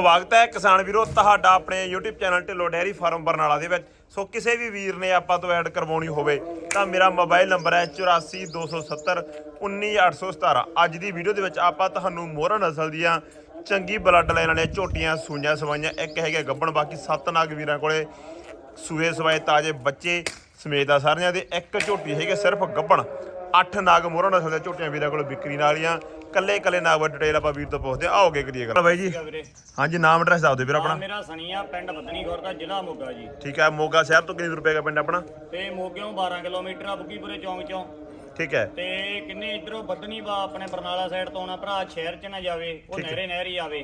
ਸਵਾਗਤ ਹੈ ਕਿਸਾਨ ਵੀਰੋ, ਤੁਹਾਡਾ ਆਪਣੇ YouTube channel Dhillon dairy farm Barnala ਦੇ ਵਿੱਚ। ਸੋ ਕਿਸੇ ਵੀ ਵੀਰ ਨੇ ਆਪਾਂ ਤੋਂ ਐਡ ਕਰਵਾਉਣੀ ਹੋਵੇ, ਤਾਂ ਮੇਰਾ ਮੋਬਾਈਲ ਨੰਬਰ ਹੈ 8427 19817 ਅੱਜ ਦੀ ਵੀਡੀਓ ਦੇ ਵਿੱਚ ਆਪਾਂ ਤੁਹਾਨੂੰ ਮੋਹਰਾ ਨਸਲ ਦੀਆਂ ਚੰਗੀ ਬਲੱਡ ਲਾਈਨ ਵਾਲੀਆਂ ਝੋਟੀਆਂ, ਸੂਈਆਂ ਸਵਾਈਆਂ, ਇੱਕ ਹੈਗੇ ਗੱਬਣ, ਬਾਕੀ ਸੱਤ ਨਾਗ ਵੀਰਾਂ ਕੋਲੇ ਸੂਏ ਸਵਾਏ ਤਾਜੇ ਬੱਚੇ ਸਮੇਤ ਆ ਸਾਰਿਆਂ ਦੇ। ਇੱਕ ਝੋਟੀ ਹੈਗੇ ਸਿਰਫ ਗੱਬਣ। ਅੱਠ ਨਾਗ ਮੋਹਰਾ ਨਸਲ ਦੇ ਝੋਟੀਆਂ ਵੀਰਾਂ ਕੋਲ ਵਿਕਰੀ ਵਾਲੀਆਂ ਕੱਲੇ ਕੱਲੇ ਨਾਗ ਡਿਟੇਲ ਆਪਾਂ ਵੀਰ ਤੋਂ ਪੁੱਛਦੇ ਹਾਂ। ਆਓਗੇ ਕਰੀਏ ਗੱਲ। ਬਾਈ ਜੀ। ਹਾਂਜੀ ਨਾਮ ਐਡਰੈਸ ਦੱਸ ਦਿਓ ਵੀਰ ਆ ਆਪਣਾ ਮੇਰਾ ਸਣੀਆ ਪਿੰਡ ਬਦਨੀ ਖੁਰ ਦਾ ਜ਼ਿਲ੍ਹਾ ਮੋਗਾ ਜੀ। ਠੀਕ ਹੈ ਮੋਗਾ ਸ਼ਹਿਰ ਤੋਂ ਕਿੰਨੀ ਦੂਰ ਪਏਗਾ ਪਿੰਡ ਆਪਣਾ? ਤੇ ਮੋਗਿਓਂ 12 ਕਿਲੋਮੀਟਰ ਆ ਬੁੱਗੀਪੁਰੇ ਚੌਂਕ ਚੋਂ। ਠੀਕ ਹੈ। ਤੇ ਕਿੰਨੇ ਇਧਰੋਂ ਬਦਨੀ ਵਾ ਆਪਣੇ ਬਰਨਾਲਾ ਸਾਈਡ ਤੋਂ ਆਉਣਾ ਭਰਾ ਸ਼ਹਿਰ ਚ ਨਾ ਜਾਵੇ ਉਹ। ਨਹਿਰੇ ਨਹਿਰੀ ਆਵੇ।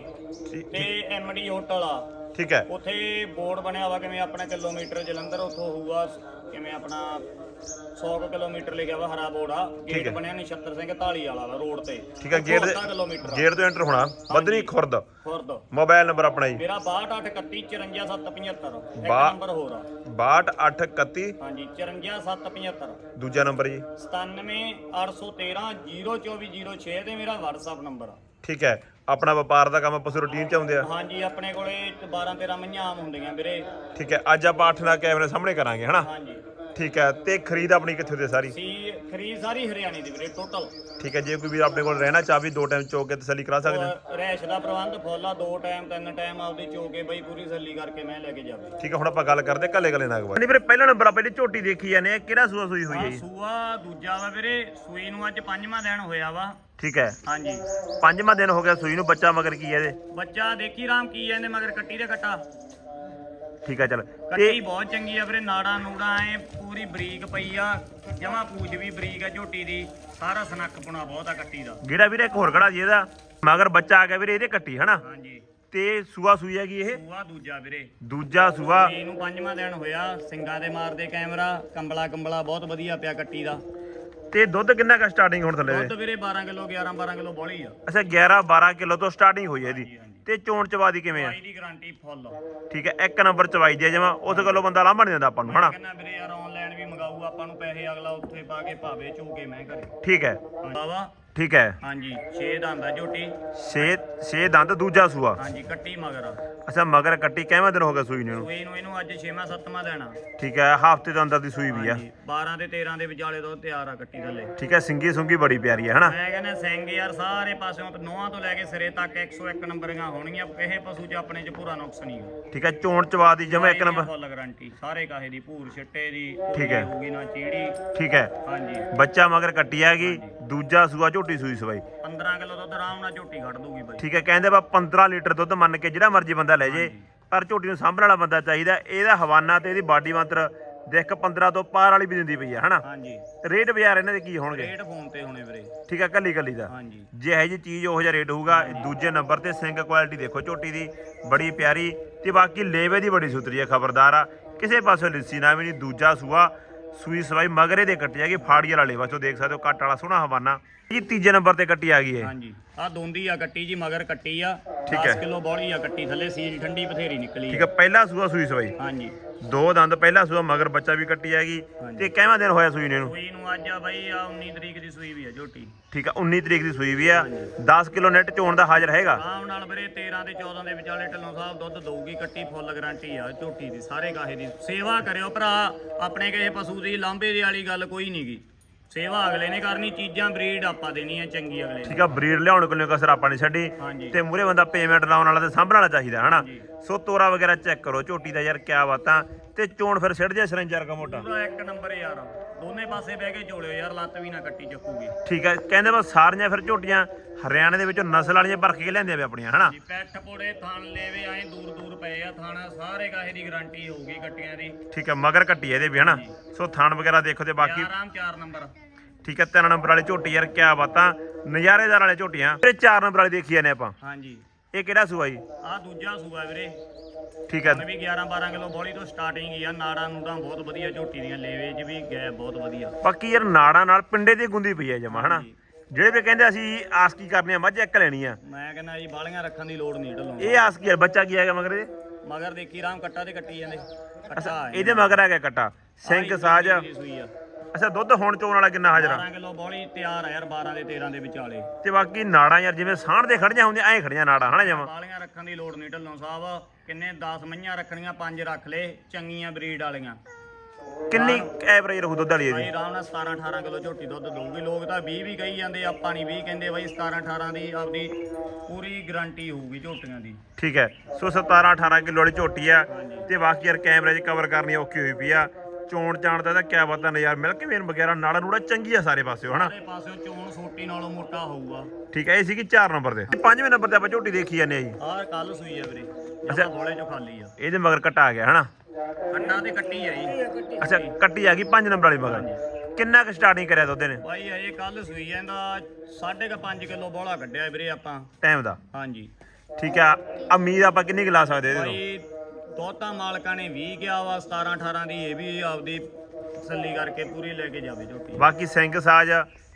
ਤੇ ਐਮਡੀ ਹੋਟਲ ਆ। ਠੀਕ ਹੈ। ਉੱਥੇ ਬੋਰਡ ਬਣਿਆ ਵਾ ਕਿਵੇਂ ਆਪਣਾ ਕਿਲੋਮੀਟਰ ਜਲੰਧਰ ਉੱਥੋਂ ਹੋਊਗਾ ਕਿਵੇਂ ਆਪਣਾ 100 ਕੁ ਕਿਲੋਮੀਟਰ ਲਿਖਿਆ ਵਾ ਹਰਾ ਬੋਰਡ ਆ ਗੇਟ। ਬਣਿਆ ਨਛੱਤਰ ਸਿੰਘ ਢਾਲੀ ਵਾਲਾ ਵਾ ਰੋਡ ਤੇ। ਠੀਕ ਹੈ ਗੇਟ ਕਿਲੋਮੀਟਰ ਆ। ਗੇਟ ਤੋਂ ਐਂਟਰ ਹੋਣਾ ਬਦਨੀ ਖੁਰਦ। ਖੁਰਦ। ਮੋਬਾਈਲ ਨੰਬਰ ਆਪਣਾ ਜੀ। ਮੇਰਾ 6281545775 ਇੱਕ ਬਾ- ਨੰਬਰ ਹੋਰ ਆ। 6231 ਹਾਂਜੀ 54775 ਦੂਜਾ ਨੰਬਰ ਜੀ। 9781302406 ਤੇ ਮੇਰਾ WhatsApp ਨੰਬਰ ਆ। ਠੀਕ ਹੈ ਆਪਣਾ ਵਪਾਰ ਦਾ ਕੰਮ ਪਸ਼ੂ ਰੂਟੀਨ ਚ ਆਉਂਦੇ ਆ। ਹਾਂਜੀ ਆਪਣੇ ਕੋਲੇ 12 13 ਮਈਆਂ ਆਮ ਹੁੰਦੀਆਂ ਵੀਰੇ। ਠੀਕ ਹੈ ਅੱਜ ਆਪਾਂ ਅੱਠ ਨਾਲ ਕੈਮਰੇ ਸਾਹਮਣੇ ਕਰਾਂਗੇ ਹਨਾ? ਹਾਂਜੀ। ਠੀਕ ਹੈ ਤੇ ਖਰੀਦ ਆਪਣੀ ਕਿੱਥੇ ਦੇ ਸਾਰੀ? ਸੀ ਖਰੀਦ ਸਾਰੀ ਹਰਿਆਣੇ ਦੀ ਵੀਰੇ ਟੋਟਲ ਠੀਕ ਹੈ ਜੇ ਕੋਈ ਵੀ ਆਪਣੇ ਕੋਲ ਰਹਿਣਾ ਚਾਹੇ ਦੋ ਟਾਈਮ ਚੋਕ ਕੇ ਤਸੱਲੀ ਕਰਾ ਸਕਦੇ ਆ। ਰੈਸ਼ ਦਾ ਪ੍ਰਬੰਧ ਫੁੱਲ ਦੋ ਟਾਈਮ ਤਿੰਨ ਟਾਈਮ ਆਪਦੀ ਚੋਕੇ ਬਈ ਪੂਰੀ ਸੱਲੀ ਕਰਕੇ ਮੈਂ ਲੈ ਕੇ ਜਾਵੇ। ਠੀਕ ਹੈ ਹੁਣ ਆਪਾਂ ਗੱਲ ਕਰਦੇ ਕੱਲੇ ਕੱਲੇ ਨਾਗ ਬਾਰੇ ਨਹੀਂ ਵੀਰੇ ਪਹਿਲਾ ਨੰਬਰ ਆਪਾਂ ਜਿਹੜੀ ਝੋਟੀ ਦੇਖੀ ਜਾਂਦੇ ਆ ਕਿਹੜਾ ਸੂਆ ਸੂਈ ਹੋਈ ਹੈ ਜੀ? ਸੂਆ ਦੂਜਾ ਵਾ ਵੀਰੇ ਸੂਈ ਨੂੰ ਅੱਜ ਪੰਜਵਾਂ ਦਿਨ ਹੋਇਆ ਵਾ। ਠੀਕ ਹੈ। ਹਾਂਜੀ। ਪੰਜਵਾਂ ਦਿਨ ਹੋ ਗਿਆ ਸੂਈ ਨੂੰ ਬੱਚਾ ਮਗਰ ਕੀ ਹੈ ਇਹਦੇ? ਬੱਚਾ ਦੇਖੀ ਰਾਮ ਕੀ ਜਾਂਦੇ ਮਗਰ ਕੱਟੀ ਦੇ ਕੱਟਾ ਠੀਕ ਹੈ ਚਲ। ਕੱਟੀ ਬਹੁਤ ਚੰਗੀ ਆ ਵੀਰੇ ਨਾੜਾ ਨੂੜਾ ਐ ਪੂਰੀ ਬਰੀਕ ਪਈ ਆ ਜਮਾ ਪੂਜ ਵੀ ਬਰੀਕ ਆ ਝੋਟੀ ਦੀ। ਸਾਰਾ ਸਨੱਖ ਪੁਣਾ ਬਹੁਤ ਆ ਕੱਟੀ ਦਾ। ਜਿਹੜਾ ਵੀਰੇ ਇੱਕ ਹੋਰ ਖੜਾ ਜੀ ਇਹਦਾ ਮਗਰ ਬੱਚਾ ਆ ਗਿਆ ਵੀਰੇ ਇਹਦੇ ਕੱਟੀ ਹਨਾ? ਹਾਂਜੀ। ਤੇ ਸੂਆ ਸੂਈ ਹੈਗੀ ਇਹ? ਸੂਆ ਦੂਜਾ ਵੀਰੇ। ਦੂਜਾ ਸੂਆ। ਇਹਨੂੰ ਪੰਜਵਾਂ ਦਿਨ ਹੋਇਆ ਸਿੰਗਾ ਦੇ ਮਾਰਦੇ ਕੈਮਰਾ ਕੰਬਲਾ ਕੰਬਲਾ ਬਹੁਤ ਵਧੀਆ ਪਿਆ ਕੱਟੀ ਦਾ। ਤੇ ਦੁੱਧ ਕਿੰਨਾ ਕਾ ਸਟਾਰਟਿੰਗ ਹੁਣ ਥੱਲੇ? ਦੁੱਧ ਵੀਰੇ 12 ਕਿਲੋ 11 12 ਕਿਲੋ ਬੋਲੀ ਆ। ਅੱਛਾ 11 12 ਕਿਲੋ ਤੋਂ ਸਟਾਰਟਿੰਗ ਹੋਈ ਹੈ ਇਹਦੀ। ਤੇ ਚੋਣ ਚਵਾਦੀ ਕਿਵੇਂ ਆ? ਭਾਈ ਦੀ ਗਾਰੰਟੀ ਫੁੱਲ। ਠੀਕ ਹੈ ਇੱਕ ਨੰਬਰ ਚਵਾਈ ਦੀ ਜਮਾ ਉਸ ਗੱਲੋਂ ਬੰਦਾ ਲਾਂਭਾ ਨਹੀਂ ਦਿੰਦਾ ਆਪਾਂ ਨੂੰ ਹਨਾ? ਕਹਿੰਦਾ ਵੀਰੇ ਯਾਰ ਆਨਲਾਈਨ ਵੀ ਮੰਗਾਊ ਆਪਾਂ ਨੂੰ ਪੈਸੇ ਅਗਲਾ ਉੱਥੇ ਪਾ ਕੇ ਭਾਵੇ ਝੋਕੇ ਮੈਂ ਕਰੇ ਠੀਕ ਹੈ। ਬਾਵਾ ਠੀਕ ਹੈ। ਹਾਂਜੀ 6 ਦੰਦਾ ਝੋਟੀ। 6 6 ਦੰਦ ਦੂਜਾ ਸੂਆ। ਹਾਂਜੀ ਕੱਟੀ ਮਗਰ ਆ। ਅੱਛਾ ਮਗਰ ਕੱਟੀ ਕਿਵੇਂ ਦਿਨ ਹੋ ਗਿਆ ਸੂਈ ਨੂੰ? ਸੂਈ ਨੂੰ ਇਹਨੂੰ ਅੱਜ 6ਵਾਂ 7ਵਾਂ ਦੇਣਾ ਠੀਕ ਹੈ ਹਫ਼ਤੇ ਦੇ ਅੰਦਰ ਦੀ ਸੂਈ ਵੀ ਆ। ਹਾਂਜੀ 12 ਤੇ 13 ਦੇ ਵਿਚਾਲੇ ਤੋਂ ਤਿਆਰ ਆ ਕੱਟੀ ਥੱਲੇ। ਠੀਕ ਹੈ ਸਿੰਗੀ ਸੁੰਗੀ ਬੜੀ ਪਿਆਰੀ ਹੈ ਹਨਾ? ਮੈਂ ਕਹਿੰਦਾ ਸਿੰਘ ਯਾਰ ਸਾਰੇ ਪਾਸਿਓਂ ਨੋਹਾਂ ਤੋਂ ਲੈ ਕੇ ਸਿਰੇ ਤੱਕ 101 ਨੰਬਰੀਆਂ ਹੋਣਗੀਆਂ। ਇਹ ਪਸ਼ੂ 'ਚ ਆਪਣੇ 'ਚ ਪੂਰਾ ਨੁਕਸ ਨਹੀਂ ਠੀਕ ਹੈ ਚੋਣ ਚਵਾਦੀ ਜਮਾ ਇੱਕ ਨੰਬਰ। ਫੁੱਲ ਗਾਰੰਟੀ ਸਾਰੇ ਕਾਹੇ ਦੀ ਭੂਰ ਛਿੱਟੇ ਦੀ ਠੀਕ ਹੈ। ਹੋਊਗੀ ਨਾ ਚੀੜੀ। ਠੀਕ ਹੈ। ਹਾਂਜੀ। ਬੱਚਾ ਮਗਰ ਕੱਟੀ ਹੈਗੀ ਦੂਜਾ ਸੂਆ ਝੋਟੀ ਸੂਈ ਸਵਾਈ। 15 ਕਿਲੋ ਦੁੱਧ ਆਰਾਮ ਨਾਲ ਝੋਟੀ ਕੱਢ ਦੂਗੀ ਬਾਈ। ਠੀਕ ਹੈ ਕਹਿੰਦੇ ਬਾ 15 ਲੀਟਰ ਦੁੱਧ ਮੰਨ ਕੇ ਜਿਹੜਾ ਮਰਜ਼ੀ ਬੰਦਾ ਲੈ ਜੇ ਪਰ ਝੋਟੀ ਨੂੰ ਸਾਂਭਣ ਵਾਲਾ ਬੰਦਾ ਚਾਹੀਦਾ ਇਹਦਾ ਹਵਾਨਾ ਤੇ ਇਹਦੀ ਬਾਡੀ ਮੰਤਰ ਦੇਖ 15 ਤੋਂ ਪਾਰ ਵਾਲੀ ਵੀ ਦਿੰਦੀ ਪਈ ਹੈ ਹਨਾ? ਹਾਂਜੀ। ਰੇਟ ਬਾਜ਼ਾਰ ਇਹਨਾਂ ਦੇ ਕੀ ਹੋਣਗੇ? ਰੇਟ ਫੋਨ ਤੇ ਹੋਣੇ ਵੀਰੇ। ਠੀਕ ਹੈ ਕੱਲੀ ਕੱਲੀ ਦਾ। ਹਾਂਜੀ। ਜੇ ਇਹ ਜੀ ਚੀਜ਼ ਉਹ ਜਿਹਾ ਰੇਟ ਹੋਊਗਾ ਦੂਜੇ ਨੰਬਰ ਤੇ ਸਿੰਗ ਕੁਆਲਿਟੀ ਦੇਖੋ ਝੋਟੀ ਦੀ ਬੜੀ ਪਿਆਰੀ ਤੇ ਬਾਕੀ ਲੇਵੇ ਦੀ ਬੜੀ ਸੁਥਰੀ ਹੈ ਖਬਰਦਾਰ ਆ। ਕਿਸੇ ਪਾਸੋਂ ਲਿੱਸੀ ਨਾ ਵੀ ਨਹੀਂ ਦੂਜਾ ਸੂਆ ਸੂਈ ਸਵਾਈ ਮਗਰੇ ਦੇ ਕੱਟੀ ਹੈਗੀ ਫਾੜੀ ਵਾਲਾ ਲੇਵਾ ਚੋ ਦੇਖ ਸਕਦੇ ਹੋ ਕੱਟ ਵਾਲਾ ਸੋਹਣਾ ਹਵਾਨਾ। ਇਹ ਤੀਜੇ ਨੰਬਰ ਤੇ ਕੱਟੀ ਆ ਗਈ ਇਹ। ਹਾਂਜੀ। ਆ ਦੋਂਦੀ ਆ ਕੱਟੀ ਜੀ ਮਗਰ ਕੱਟੀ ਆ। ਠੀਕ 10 ਹੈ। ਕਿਲੋ ਬੋਲੀ ਆ ਕੱਟੀ ਥੱਲੇ ਸੀਲ ਠੰਡੀ ਬਥੇਰੀ ਨਿਕਲੀ ਠੀਕ ਹੈ ਪਹਿਲਾ ਸੂਆ ਸੂਈ ਸਵਾਈ। ਹਾਂਜੀ। ਦੋ ਦੰਦ ਪਹਿਲਾ ਸੂਆ ਮਗਰ ਬੱਚਾ ਵੀ ਕੱਟੀ ਹਾਂਜੀ। ਤੇ ਕਿੰਨਾ ਦਿਨ ਹੋਇਆ ਸੂਈ ਨੇ ਨੂੰ ਸੂਈ ਨੂੰ ਅੱਜ ਆ ਬਾਈ ਆ 19 ਤਰੀਕ ਦੀ ਸੂਈ ਵੀ ਆ ਝੋਟੀ। ਠੀਕ ਹੈ 19 ਤਰੀਕ ਦੀ ਸੂਈ ਵੀ ਆ। 10 ਕਿਲੋ ਨੈਟ ਚੋਣ ਦਾ ਹਾਜ਼ਰ ਹੈਗਾ। ਆਰਾਮ ਨਾਲ ਵੀਰੇ 13 ਤੇ 14 ਦੇ ਵਿਚਾਲੇ ਢੱਲੋਂ ਸਾਹਿਬ ਦੁੱਧ ਦਊਗੀ ਕੱਟੀ ਫੁੱਲ ਗਾਰੰਟੀ ਆ ਝੋਟੀ ਦੀ ਸਾਰੇ ਕਾਹੇ ਦੀ। ਸੇਵਾ ਕਰਿਓ ਭਰਾ ਆਪਣੇ ਕਿਸੇ ਪਸ਼ੂ ਦੀ ਲਾਂਬੇ ਦੀ ਵਾਲੀ ਗੱਲ ਕੋਈ ਨਹੀਂਗੀ ਸੇਵਾ ਅਗਲੇ ਨੇ ਕਰਨੀ ਚੀਜ਼ਾਂ ਬਰੀਡ ਆਪਾਂ ਦੇਣੀ ਆ ਚੰਗੀ ਅਗਲੇ ਨੇ। ਠੀਕ ਆ ਬਰੀਡ ਲਿਆਉਣ ਕੋਲੋਂ ਕਸਰ ਆਪਾਂ ਨਹੀਂ ਛੱਡੀ। ਤੇ ਮੂਰੇ ਬੰਦਾ ਪੇਮੈਂਟ ਲਾਉਣ ਵਾਲਾ ਤੇ ਸਾਂਭਣ ਵਾਲਾ ਚਾਹੀਦਾ ਹਨਾ। ਸੋ ਤੋਰਾ ਵਗੈਰਾ ਚੈੱਕ ਕਰੋ ਝੋਟੀ ਦਾ ਯਾਰ ਕਿਆ ਬਾਤਾਂ ਤੇ ਚੋਣ ਫਿਰ ਸਿੱਟ ਜਾ ਸਰੰਜਰ ਕਾ ਮੋਟਾ? ਪੂਰਾ ਇੱਕ ਨੰਬਰ ਯਾਰ ਦੋਨੇ ਪਾਸੇ ਬਹਿ ਕੇ ਝੋਲਿਓ ਯਾਰ ਲੱਤ ਵੀ ਨਾ ਕੱਟੀ ਚੱਕੂਗੀ। ਠੀਕ ਹੈ ਕਹਿੰਦੇ ਬਸ ਸਾਰੀਆਂ ਫਿਰ ਝੋਟੀਆਂ ਹਰਿਆਣੇ ਦੇ ਵਿੱਚੋਂ ਨਸਲ ਵਾਲੀਆਂ ਭਰ ਕੇ ਲਿਆਂਦੀਆਂ ਵੀ ਆਪਣੀਆਂ ਹਨਾ? ਜੀ ਪੈਠ ਪੋੜੇ ਥਾਣ ਲੈਵੇ ਆਏ ਦੂਰ ਦੂਰ ਪਏ ਆ ਥਾਣਾ ਸਾਰੇ ਕਾਹੇ ਦੀ ਗਾਰੰਟੀ ਹੋਊਗੀ ਕੱਟੀਆਂ ਦੀ। ਠੀਕ ਹੈ ਮਗਰ ਕੱਟੀ ਇਹਦੇ ਵੀ ਹਨਾ? ਸੋ ਥਾਣ ਵਗੈਰਾ ਦੇਖੋ ਤੇ ਬਾਕੀ ਆਰਾਮ 4 ਨੰਬਰ। ਠੀਕ ਹੈ ਤਿੰਨ ਨੰਬਰ ਵਾਲੀ ਝੋਟੀ ਯਾਰ ਕਿਆ ਬਾਤਾਂ ਨਜ਼ਾਰੇਦਾਰ ਵਾਲੇ ਝੋਟੀਆਂ। ਤੇ ਚਾਰ ਨੰਬਰ ਵਾਲੀ ਦੇਖੀ ਜਾਂਦੇ ਆਪਾਂ। ਹਾਂਜੀ। ਇਹ ਕਿਹੜਾ ਸੂਆ ਜੀ? ਆ ਦੂਜਾ ਸੂਆ ਵੀਰੇ। ਠੀਕ ਹੈ। ਹੁਣ ਵੀ 11 12 ਕਿਲੋ ਬੋਲੀ ਤੋਂ ਸਟਾਰਟਿੰਗ ਹੀ ਆ। ਨਾੜਾਂ ਨੂੜਾਂ ਬਹੁਤ ਵਧੀਆ ਝੋਟੀ ਦੀਆਂ ਲੇਵੇ 'ਚ ਵੀ ਗਏ ਬਹੁਤ ਵਧੀਆ। ਬਾਕੀ ਯਾਰ ਨਾੜਾਂ ਨਾਲ ਪਿੰਡੇ ਦੀ ਗੁੰਦੀ ਪਈ ਹੈ ਜਮਾ ਹਨਾ। ਜਿਹੜੇ ਵੀ ਕਹਿੰਦੇ ਅਸੀਂ ਆਸ ਕੀ ਕਰਨੀ ਆ ਮੱਝ ਇੱਕ ਲੈਣੀ ਆ। ਮੈਂ ਕਹਿੰਦਾ ਜੀ ਬਾਲੀਆਂ ਰੱਖਣ ਦੀ ਲੋੜ ਨਹੀਂ ਢਲੋਂ। ਇਹ ਆਸ ਕੀ ਹੈ ਬੱਚਾ ਕੀ ਹੈਗਾ ਮਗਰ ਮਗਰ ਦੇਖੀ ਰਾਮ ਕੱਟਾ ਤੇ ਕੱਟੀ ਜਾਂਦੇ। ਕੱਟਾ ਇਹਦੇ ਮਗਰ ਹੈਗਾ ਕੱਟਾ। ਸਿੰਘ ਸਾਜ। ਸੂਈ ਆ। ਅੱਛਾ ਦੁੱਧ ਹੁਣ ਚੋਣ ਵਾਲਾ ਕਿੰਨਾ ਹਾਜ਼ਰ ਆ? 12 ਕਿਲੋ ਬੋਲੀ ਤਿਆਰ ਆ ਯਾਰ 12 ਦੇ 13 ਦੇ ਵਿਚਾਲੇ। ਤੇ ਬਾਕੀ ਨਾੜਾਂ ਯਾਰ ਜਿਵੇਂ ਸਾਹਣ ਦੇ ਖੜੀਆਂ ਹੁੰਦੀਆਂ ਐਂ ਖੜੀਆਂ ਨਾੜਾਂ ਹਨਾ ਜਮਾ? ਬਾਲੀਆਂ ਰੱਖਣ ਦੀ ਲੋੜ ਨਹੀਂ ਢੱਲੋਂ ਸਾਹਿਬ। ਕਿੰਨੇ 10 ਮਈਆਂ ਰੱਖਣੀਆਂ 5 ਰੱਖ ਲੇ ਚੰਗੀਆਂ ਬਰੀਡ ਵਾਲੀਆਂ। ਕਿੰਨੀ ਐਵਰੇਜ ਰਹੂ ਦੁੱਧ ਵਾਲੀ ਭਾਈ ਇਹਦੀ ਆਰਾਮ ਨਾਲ 17 18 ਕਿਲੋ ਝੋਟੀ ਦੁੱਧ ਦਊਗੀ। ਲੋਕ ਤਾਂ 20 ਵੀ ਕਹੀ ਜਾਂਦੇ ਆਪਾਂ ਨਹੀਂ 20 ਕਹਿੰਦੇ ਬਾਈ 17 18 ਦੀ ਆਪਦੀ ਪੂਰੀ ਗਾਰੰਟੀ ਹੋਊਗੀ ਝੋਟੀਆਂ ਦੀ। ਠੀਕ ਹੈ। ਸੋ 17 18 ਕਿਲੋ ਵਾਲੀ ਝੋਟੀ ਆ। ਤੇ ਬਾਕੀ ਯਾਰ ਕੈਮਰੇ 'ਚ ਕਵਰ ਕਰਨੀ ਔਖੀ ਹੋਈ ਪਈ ਆ। ਚੋਣ ਚਾਣ ਦਾ ਤਾਂ ਕਿਆ ਬਾਤਾਂ ਨੇ ਯਾਰ ਮਿਲਕ ਵੇਨ ਵਗੈਰਾ ਨਾੜਾ ਨੂੜਾ ਚੰਗੀ ਆ ਸਾਰੇ ਪਾਸਿਓ ਹਨਾ? ਸਾਰੇ ਪਾਸਿਓਂ ਚੋਣ ਸੋਟੀ ਨਾਲੋਂ ਮੋਟਾ ਹੋਊਗਾ। ਠੀਕ ਹੈ ਇਹ ਸੀਗੀ 4 ਨੰਬਰ ਤੇ ਤੇ ਪੰਜਵੇਂ ਨੰਬਰ ਤੇ ਆਪਾਂ ਝੋਟੀ ਦੇਖੀ ਜਾਂਦੇ ਆ ਜੀ। ਆਹ ਕੱਲ ਸੂਈ ਆ ਵੀਰੇ ਅੱਛਾ। ਥੋੜੇ ਚੋਂ ਖਾਲੀ ਆ। ਇਹਦੇ ਮਗਰ ਕੱਟਾ ਆ ਗਿਆ ਹਨਾ? ਅੰਡਾ ਤੇ ਕੱਟੀ ਆ ਜੀ। ਅੱਛਾ ਕੱਟੀ ਆ ਗਈ 5 ਨੰਬਰ ਵਾਲੀ ਮਗਰ। ਕਿੰਨਾ ਕੁ ਸਟਾਰਟਿੰਗ ਕਰਿਆ ਦੁੱਧ ਨੇ ਭਾਈ ਅਜੇ ਕੱਲ ਸੂਈ ਆ ਇਹਦਾ 5.5 ਕਿਲੋ ਬੋਲਾ ਕੱਢਿਆ ਵੀਰੇ ਆਪਾਂ। ਟਾਈਮ ਦਾ। ਹਾਂਜੀ। ਠੀਕ ਆ ਉਮੀਦ ਆਪਾਂ ਕਿੰਨੀ ਕੁ ਲਾ ਸਕਦੇ ਇਹਦੇ ਤੋਂ? ਭਾਈ ਦੋਤਾ ਮਾਲਕਾਂ ਨੇ 20 ਗਿਆ ਵਾ 17 18 ਦੀ ਇਹ ਵੀ ਆਪਦੀ ਤਸੱਲੀ ਕਰਕੇ ਪੂਰੀ ਲੈ ਕੇ ਜਾਵੇ ਝੋਟੀ। ਬਾਕੀ ਸਿੰਘ ਸਾਜ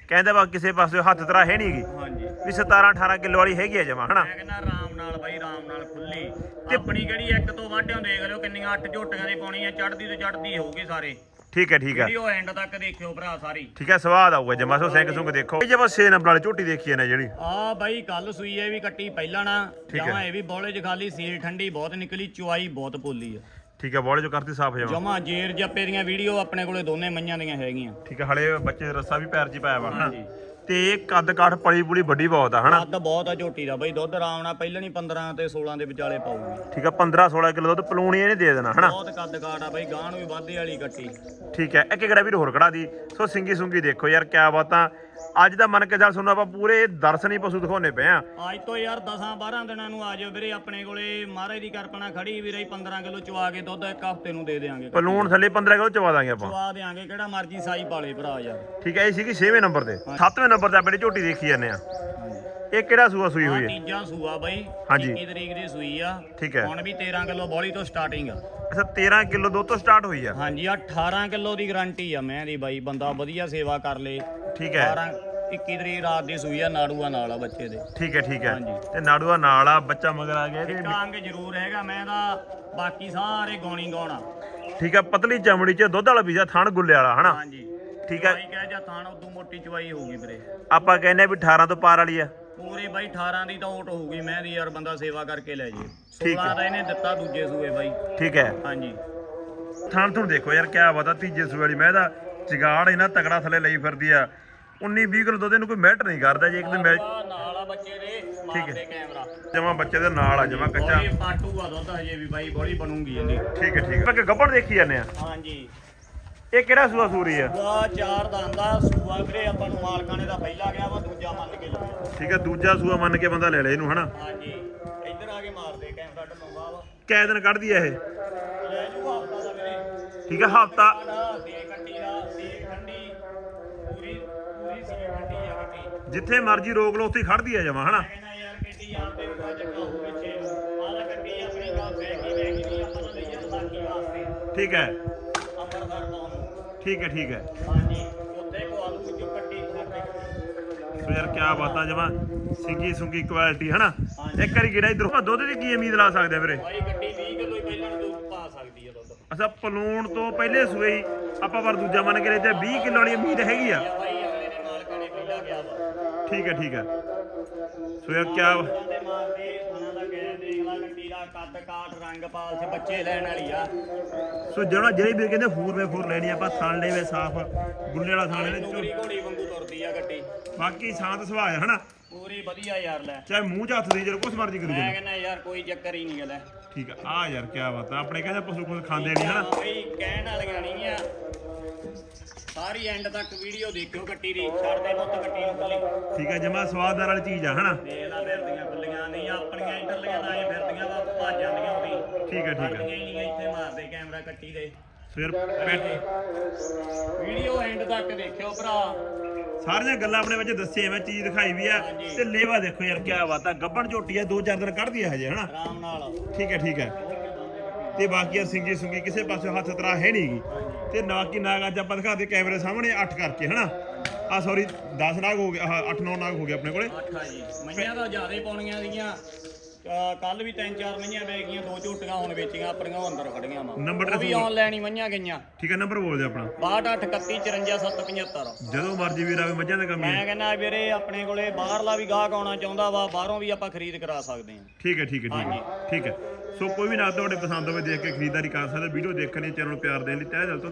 ਕਹਿੰਦਾ ਵਾ ਕਿਸੇ ਪਾਸੇ ਹੱਥ ਤਰਾ ਹੈ ਨਹੀਂਗੀ ਹਾਂਜੀ। ਵੀ 17 18 ਕਿਲੋ ਵਾਲੀ ਹੈਗੀ ਆ ਜਮਾ ਹਨਾ? ਮੈਂ ਕਹਿੰਦਾ ਆਰਾਮ ਨਾਲ ਬਾਈ ਆਰਾਮ ਨਾਲ ਖੁੱਲੀ ਆਪਣੀ ਕਿਹੜੀ ਇੱਕ ਤੋਂ ਵਾਢਿਓ ਦੇਖ ਲਿਓ ਕਿੰਨੀਆਂ ਅੱਠ ਝੋਟੀਆਂ ਦੀ ਪਾਉਣੀ ਆ ਚੜਦੀ ਤੇ ਚੜਦੀ ਹੋਊਗੀ ਸਾਰੇ। ਠੀਕ ਹੈ ਠੀਕ ਹੈ। ਵੀਡੀਓ ਐਂਡ ਤੱਕ ਦੇਖਿਓ ਭਰਾ ਸਾਰੀ। ਠੀਕ ਹੈ ਸਵਾਦ ਆਊਗਾ ਜਮਾ ਸੋ ਸਿੰਘ ਸੁੰਗ ਦੇਖੋ। ਇਹ ਜਮਾ 6 ਨੰਬਰ ਵਾਲੀ ਝੋਟੀ ਦੇਖੀ ਹੈ ਨਾ ਜਿਹੜੀ। ਆ ਬਾਈ ਕੱਲ ਸੂਈ ਇਹ ਵੀ ਕੱਟੀ ਪਹਿਲਾਂ ਨਾ। ਜਮਾ ਇਹ ਵੀ ਬੋਲੇ ਚ ਖਾਲੀ ਸੀਲ ਠੰਡੀ ਬਹੁਤ ਨਿਕਲੀ ਚੁਆਈ ਬਹੁਤ ਪੋਲੀ ਆ। ਠੀਕ ਹੈ ਬੋਲੇ ਜੋ ਕਰਤੀ ਸਾਫ਼ ਜਮਾ ਜਮਾ ਜੇਰ ਜੱਪੇ ਦੀਆਂ ਵੀਡੀਓ ਆਪਣੇ ਕੋਲੇ ਦੋਨੇ ਮਈਆਂ ਦੀਆਂ ਹੈਗੀਆਂ। ਠੀਕ ਹੈ ਹਲੇ ਬੱਚੇ ਦੇ ਰੱਸਾ ਵੀ ਪੈਰ 'ਚ ਹੀ ਪਾਇਆ ਵਾ। ਹਨਾ? ਹਾਂਜੀ। ਤੇ ਕੱਦ ਕਾਠ ਪਲੀ ਪੁਲੀ ਵੱਡੀ ਬਹੁਤ ਆ ਹਨਾ? ਕੱਦ ਬਹੁਤ ਆ ਝੋਟੀ ਦਾ। ਬਾਈ ਦੁੱਧ ਆਰਾਮ ਨਾਲ ਪਹਿਲਾਂ ਨਹੀਂ 15 ਤੇ 16 ਦੇ ਵਿਚਾਲੇ ਪਾਊਗੀ। ਠੀਕ ਹੈ 15 16 ਕਿਲੋ ਦੁੱਧ ਪਲੂਣੀ ਇਹਨੇ ਦੇ ਦੇਣਾ ਹਨਾ? ਬਹੁਤ ਕੱਦ ਕਾਟ ਆ ਬਾਈ ਗਾਂ ਨੂੰ ਵੀ ਵਾਧੇ ਵਾਲੀ ਕੱਟੀ ਠੀਕ ਹੈ ਇੱਕ ਕਿਹੜਾ ਵੀਰ ਹੋਰ ਖੜਾ ਦੀ। ਸੋ ਸਿੰਗੀ ਸੁੰਗੀ ਦੇਖੋ ਯਾਰ ਕਿਆ ਬਾਤਾਂ। ਅੱਜ ਦਾ ਮਨ ਕੇ ਚੱਲ ਸੁਣੋ ਆਪਾਂ ਪੂਰੇ ਦਰਸ਼ਨੀ ਪਸ਼ੂ ਦਿਖਾਉਣੇ ਪਏ ਆ। ਅੱਜ ਤੋਂ ਯਾਰ 10 12 ਦਿਨਾਂ ਨੂੰ ਆ ਜਾਓ ਵੀਰੇ ਆਪਣੇ ਕੋਲੇ ਮਹਾਰਾਜ ਦੀ ਕਿਰਪਾ ਖੜੀ ਵੀ ਰਹੀ 15 ਕਿਲੋ ਚਵਾ ਕੇ ਦੁੱਧ ਇੱਕ ਹਫ਼ਤੇ ਨੂੰ ਦੇ ਦੇਾਂਗੇ ਪਲੂਣ ਥੱਲੇ 15 ਕਿਲੋ ਚਵਾ ਦਾਂਗੇ ਆਪਾਂ। ਚਵਾ ਦੇਾਂਗੇ ਕਿਹੜਾ ਮਰਜ਼ੀ ਸਾਈ ਪਾਲੇ ਭਰਾ ਯਾਰ। ਠੀਕ ਹੈ ਇਹ ਸੀਗੀ 6ਵੇਂ ਨੰਬਰ ਤੇ। 7ਵੇਂ ਨੰਬਰ ਤੇ ਆਪਾਂ ਜਿਹੜੀ ਝੋਟੀ ਦੇਖੀ ਜਾਂਦੇ ਆ। ਇਹ ਕਿਹੜਾ ਸੂਆ ਸੂਈ ਹੋਈ ਹੈ? ਤੀਜਾ ਸੂਆ ਬਾਈ ਹਾਂਜੀ। 21 ਤਰੀਕ ਦੀ ਸੂਈ ਆ। ਠੀਕ ਹੈ। ਹੁਣ ਵੀ 13 ਕਿਲੋ ਬੋਲੀ ਤੋਂ ਸਟਾਰਟਿੰਗ ਆ। ਅੱਛਾ 13 ਕਿਲੋ ਦੁੱਧ ਤੋਂ ਸਟਾਰਟ ਹੋਈ ਆ? ਹਾਂਜੀ ਆ 18 ਕਿਲੋ ਦੀ ਗਾਰੰਟੀ ਆ ਮੈਂ ਦੀ ਬਾਈ ਬੰਦਾ ਵਧੀਆ ਸੇਵਾ ਕਰ ਲੇ। ਠੀਕ ਹੈ। 18 21 ਤਰੀਕ ਰਾਤ ਦੀ ਸੂਈ ਆ ਨਾੜੂਆ ਨਾਲ ਆ ਬੱਚੇ ਦੇ। ਠੀਕ ਹੈ ਠੀਕ ਹੈ। ਹਾਂਜੀ। ਤੇ ਨਾੜੂਆ ਨਾਲ ਆ ਬੱਚਾ ਮਗਰ ਆ ਗਿਆ ਇਹਦੇ। ਟਾਂਗ ਜ਼ਰੂਰ ਹੈਗਾ ਮੈਂ ਦਾ ਬਾਕੀ ਸਾਰੇ ਗੌਣੀ ਗੌਣਾ ਠੀਕ ਹੈ ਪਤਲੀ ਚਮੜੀ 'ਚ ਦੁੱਧ ਵਾਲਾ ਬੀਜਾ ਥਣ ਗੁੱਲੇ ਵਾਲਾ ਹਨਾ? ਹਾਂਜੀ। ਠੀਕ ਹੈ। ਕਹਿ ਜਾ ਥਾਣ ਉਦੋਂ ਮੋਟੀ ਚਵਾਈ ਹੋਊਗੀ ਵੀਰੇ। ਆਪਾਂ ਕਹਿੰਦੇ ਆ ਵੀ 18 ਤੋਂ ਪਾਰ ਵਾਲੀ ਆ। ਪੂਰੀ ਬਾਈ 18 ਦੀ ਤਾਂ ਓਟ ਹੋਊਗੀ ਮੈਂ ਦੀ ਯਾਰ ਬੰਦਾ ਸੇਵਾ ਕਰਕੇ ਲੈ ਜੇ ਠੀਕ 16 ਦਾ ਇਹਨੇ ਦਿੱਤਾ ਦੂਜੇ ਸੂਏ ਬਾਈ। ਠੀਕ ਹੈ। ਹਾਂਜੀ। ਥਣ ਥਣ ਦੇਖੋ ਯਾਰ ਕਿਆ ਬਤਾ ਤੀਜੇ ਸੂਏ ਵਾਲੀ। ਮੈਂ ਦਾ ਜਗਾੜ ਇਹਨਾਂ ਤਗੜਾ ਥੱਲੇ ਲਈ ਫਿਰਦੀ ਆ। 19 20 ਕਿਲੋ ਦੁੱਧ ਇਹਨੂੰ ਕੋਈ ਮੈਟਰ ਨਹੀਂ ਕਰਦਾ ਜੇ ਇੱਕ ਦਿਨ ਮੈਂ ਆਹ ਨਾਲ ਆ ਬੱਚੇ ਦੇ ਮਾਰ ਦੇ ਕੈਮਰਾ। ਜਮਾ ਬੱਚੇ ਦੇ ਨਾਲ ਆ ਜਮਾ ਕੱਚਾ। ਬੋਲੀ ਪਾਟੂ ਆ ਦੁੱਧ ਹਜੇ ਵੀ ਬਾਈ ਬੋਲੀ ਬਣੂਗੀ ਇਹਦੀ। ਠੀਕ ਹੈ ਠੀਕ ਹੈ। ਆਪਾਂ ਗੱਬੜ ਦੇਖੀ ਜਾਂਦੇ ਆ। ਹਾਂਜੀ। ਇਹ ਕਿਹੜਾ ਸੂਆ ਸੂਰੀ ਆ? ਸੂਆ ਚਾਰ ਦੰਦਾ ਸੂਆ ਵੀਰੇ ਆਪਾਂ ਨੂੰ ਮਾਲਕਾਂ ਨੇ ਤਾਂ ਪਹਿਲਾ ਗਿਆ ਵਾ ਦੂਜਾ ਮੰਨ ਕੇ ਲਿਆ ਠੀਕ ਹੈ ਦੂਜਾ ਸੂਆ ਮੰਨ ਕੇ ਬੰਦਾ ਲੈ ਲੈ ਇਹਨੂੰ ਹਨਾ? ਹਾਂਜੀ। ਇੱਧਰ ਆ ਕੇ ਮਾਰ ਦੇ ਕੈਮਰਾ ਢੱਲੋਂ ਬਾਵਾ ਕੈ ਦਿਨ ਕੱਢਦੀ ਆ ਇਹ? ਲੈ ਜੂ ਹਫਤਾ ਦਾ ਵੀਰੇ। ਠੀਕ ਹੈ ਹਫਤਾ। ਸਾਡਾ ਦੇ ਕੱਟੀ ਦਾ ਸੀਲ ਠੰਡੀ ਪੂਰੀ ਪੂਰੀ ਸੀਲ ਠੰਡੀ ਆ ਕੱਟੀ ਜਿੱਥੇ ਮਰਜ਼ੀ ਰੋਕ ਲਓ ਉੱਥੇ ਖੜਦੀ ਆ ਜਮਾ ਹਨਾ? ਮੈਂ ਕਹਿੰਦਾ ਯਾਰ ਕੱਟੀ ਆਪ ਦੇ ਰੂਪਾ ਚ ਕਾਹੂ ਪਿੱਛੇ। ਆਲਾ ਕੱਟੀ ਆਪਣੀ ਗੱਲ ਬੈਗੀ ਬੈਗੀ ਨਹੀਂ ਆਪਾਂ ਨੂੰ ਲਈਏ ਸਾਕੀ ਵਾਸਤੇ। ਠੀਕ ਹੈ ਠੀਕ ਹੈ ਠੀਕ ਹੈ। ਕੋ ਸੋ ਯਾਰ ਕਿਆ ਬਾਤਾਂ ਜਮਾ ਸਿੰਗੀ ਸੁੰਗੀ ਕੁਆਲਿਟੀ ਹਨਾ? ਇੱਕ ਵਾਰੀ ਕਿਹੜਾ ਇਧਰੋਂ ਦੁੱਧ ਦੀ ਕੀ ਉਮੀਦ ਲਾ ਸਕਦੇ ਆ ਵੀਰੇ? ਭਾਈ ਗੱਡੀ 20 ਕਿਲੋ ਹੀ ਪਹਿਲਾਂ ਨੂੰ ਦੁੱਧ ਪਾ ਸਕਦੀ ਹੈ ਦੁੱਧ। ਅਸਾਂ ਪਲੂਣ ਤੋਂ ਪਹਿਲੇ ਸੂਏ ਹੀ ਆਪਾਂ ਪਰ ਦੂਜਾ ਮੰਨ ਕੇ ਲੈ ਤੇ 20 ਕਿਲੋ ਵਾਲੀ ਉਮੀਦ ਹੈਗੀ ਆ। ਜਾਂ ਭਾਈ ਅਗਲੇ ਨੇ ਮਾਲਕਾਂ ਨੇ ਪਹਿਲਾਂ ਗਿਆ ਵਾ। ਠੀਕ ਹੈ ਠੀਕ ਹੈ। ਸੋ ਯਾਰ ਕਿਆ ਦਾ ਕੱਦ ਕਾਠ ਰੰਗ ਪਾਲ ਤੇ ਬੱਚੇ ਲੈਣ ਵਾਲੀ ਆ। ਸੋ ਜਿਹੜਾ ਜਿਹੜੇ ਵੀਰ ਕਹਿੰਦੇ ਫੂਰ ਵੇ ਫੂਰ ਲੈਣੀ ਆਪਾਂ ਥਾਣ ਲੈਵੇ ਸਾਫ਼ ਗੁੱਲੇ ਵਾਲਾ ਥਾਣ ਲੈ ਡੁਗਰੀ ਘੋੜੀ ਵਾਂਗੂ ਤੁਰਦੀ ਆ ਗੱਡੀ। ਬਾਕੀ ਸ਼ਾਂਤ ਸੁਭਾਅ ਹੈ ਹਨਾ? ਪੂਰੀ ਵਧੀਆ ਯਾਰ ਲੈ। ਚਾਹੇ ਮੂੰਹ 'ਚ ਹੱਥ ਦੇ ਜਦੋਂ ਕੁਛ ਮਰਜ਼ੀ ਕਰੀ ਮੈਂ ਜਾਓ ਕਹਿੰਦਾ ਯਾਰ ਕੋਈ ਚੱਕਰ ਹੀ ਨਹੀਂ ਲੈ ਠੀਕ ਆ ਆ ਯਾਰ ਕਿਆ ਬਾਤ ਆ ਆਪਣੇ ਕਹਿੰਦੇ ਪਸ਼ੂ ਕੁਝ ਖਾਂਦੇ ਨਹੀਂ ਹਨਾ? ਬਈ ਕਹਿਣ ਵਾਲੀਆਂ ਨਹੀਂ ਆ। ਸਾਰੀ ਐਂਡ ਤੱਕ ਵੀਡੀਓ ਦੇਖਿਓ ਗੱਟੀ ਦੀ ਛੱਡਦੇ ਪੁੱਤ ਗੱਟੀ ਨੂੰ ਖੁੱਲੀ। ਠੀਕ ਹੈ ਜਮਾ ਸਵਾਦਦਾਰ ਵਾਲੀ ਚੀਜ਼ ਆ ਹਨਾ? ਦੇਖ ਲਾ ਫਿਰਦੀਆਂ ਖੁੱਲੀਆਂ ਨਹੀਂ ਆਪਣੀਆਂ ਇੰਟਰਲੀਆਂ ਤਾਂ ਐ ਫਿਰਦੀਆਂ ਭੱਜ ਜਾਂਦੀਆਂ ਉਹਦੀ ਠੀਕ ਹੈ ਠੀਕ ਹੈ। ਖੜਦੀਆਂ ਹੀ ਨਹੀਂ ਇੱਥੇ ਮਾਰਦੇ ਕੈਮਰਾ ਕੱਟੀ ਦੇ। ਫਿਰ ਵੀਡੀਓ ਐਂਡ ਤੱਕ ਦੇਖਿਓ ਭਰਾ। ਸਾਰੀਆਂ ਗੱਲਾਂ ਆਪਣੇ ਵਿੱਚ ਦੱਸੇ ਮੈਂ ਚੀਜ਼ ਦਿਖਾਈ ਵੀ ਆ। ਤੇ ਲੇਵਾ ਦੇਖੋ ਯਾਰ ਕਿਆ ਬਾਤ ਆ। ਗੱਬਣ ਝੋਟੀ ਆ ਦੋ ਚਾਰ ਦਿਨ ਕੱਢਦੀ ਆ ਹਜੇ ਹਨਾ? ਆਰਾਮ ਨਾਲ। ਠੀਕ ਹੈ ਠੀਕ ਹੈ। ਤੇ ਬਾਕੀ ਆ ਸਿੰਗੀ ਸੁੰਗੀ ਕਿਸੇ ਪਾਸੇ ਹੱਥ ਤਰਾ ਹੈ ਨਹੀਂਗੀ ਤੇ ਨਾ ਕੀ ਨਾਗ ਅੱਜ ਆਪਾਂ ਦਿਖਾਦੇ ਕੈਮਰੇ ਸਾਹਮਣੇ 8 ਕਰਕੇ ਹਨਾ? ਆ ਸੌਰੀ 10 ਨਾਗ ਹੋ ਗਿਆ 8 9 ਨਾਗ ਹੋ ਗਏ ਆਪਣੇ ਕੋਲੇ। ਅੱਠਾ ਜੀ। ਮਈਆਂ ਤਾਂ ਜ਼ਿਆਦਾ ਪਾਉਣੀਆਂ ਸੀਗੀਆਂ। ਕੱਲ ਵੀ ਤਿੰਨ ਚਾਰ ਮਈਆਂ ਵੇਚ ਗਈਆਂ ਦੋ ਝੋਟੀਆਂ ਹੁਣ ਵੇਚੀਆਂ ਆਪਣੀਆਂ ਉਹ ਅੰਦਰ ਖੜੀਆਂ ਵਾ। ਨੰਬਰ ਉਹ ਵੀ ਆਨਲਾਈਨ ਹੀ ਮਈਆਂ ਗਈਆਂ। ਠੀਕ ਹੈ ਨੰਬਰ ਬੋਲ ਦਿਓ ਆਪਣਾ 6231545775 ਜਦੋਂ ਮਰਜ਼ੀ ਵੀਰ ਆਵੇ ਮੱਝਾਂ ਦਾ ਕੰਮ ਹੀ ਮੈਂ ਹੈ। ਕਹਿੰਦਾ ਵੀਰੇ ਆਪਣੇ ਕੋਲੇ ਬਾਹਰਲਾ ਵੀ ਗਾਹਕ ਆਉਣਾ ਚਾਹੁੰਦਾ ਵਾ ਬਾਹਰੋਂ ਵੀ ਆਪਾਂ ਖਰੀਦ ਕਰਾ ਸਕਦੇ ਹਾਂ। ਠੀਕ ਹੈ ਠੀਕ ਹੈ ਠੀਕ ਹੈ। ਠੀਕ ਹੈ। ਸੋ ਕੋਈ ਵੀ ਨਾ ਤੁਹਾਡੇ ਪਸੰਦ ਹੋਵੇ ਦੇਖ ਕੇ ਖਰੀਦਦਾਰੀ ਕਰ ਸਕਦਾ ਵੀਡੀਓ ਦੇਖਣੀ ਚੈਨਲ ਨੂੰ ਪਿਆਰ ਦੇਣ ਲਈ ਤਹਿ ਦਿਲ ਤੋਂ